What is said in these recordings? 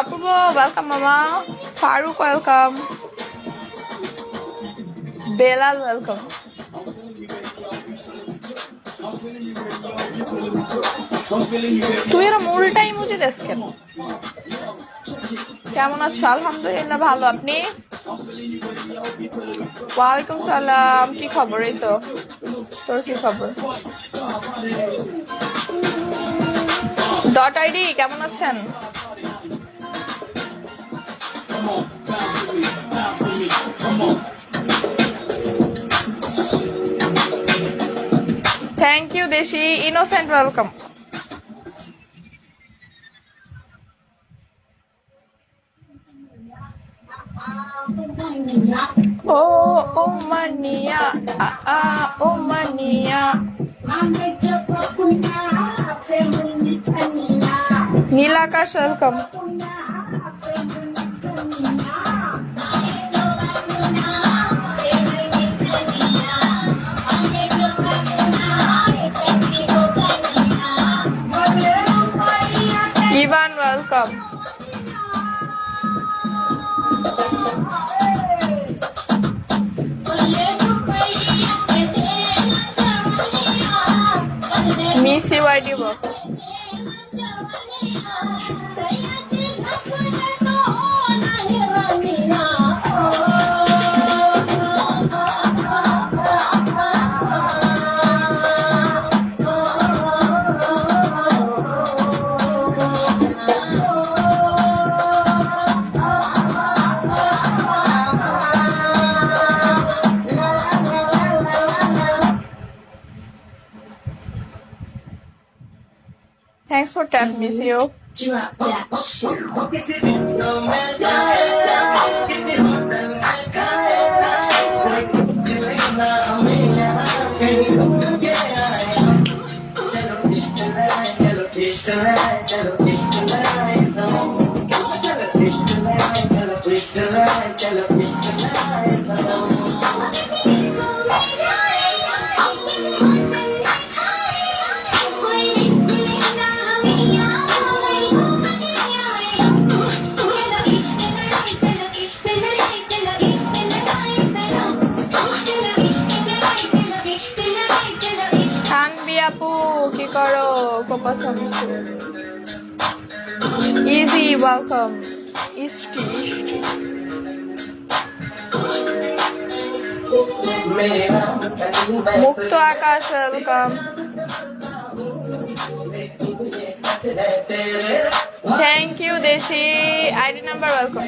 অপূর্ব welcome মামা। Faruk welcome Belal welcome তুই এরম উল্টাই মুজে দেশ কেন? কেমন আছো? আলহামদুলিল্লাহ, ভালো। আপনি? ওয়ালাইকুম সালাম। কি খবর এই তো? তোর কি খবর? ডট আইডি, কেমন আছেন? থ্যাংক ইউ দেশি ইনোসেন্ট ওয়েলকাম ও ও মানিয়া আ আ ও মানিয়া Nilakash welcome Evan welcome miss UID বক Thanks for tap me, CEO. You. আপু, কি করো? কোপাস ইজি ওয়েলকাম ইষ্টি ইষ্টি মুক্ত আকাশ ওয়েলকাম থ্যাংক ইউ দেশি। আইডি নাম্বার ওয়েলকাম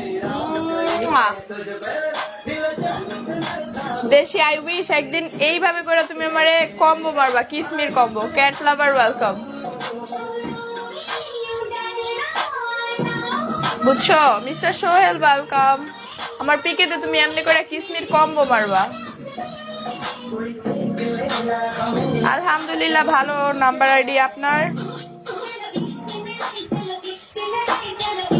দেশি আই উইশ একদিন এইভাবে করে তুমি আমারে কম্বো মারবা, কিসমির কম্বো ক্যাট লাভার ওয়েলকাম বুঝছ? মিস্টার সোহেল ওয়েলকাম আমার পিকেতে তুমি এমনি করে কিসমির কম্বো মারবা। আলহামদুলিল্লাহ, ভালো নাম্বার আইডি আপনার।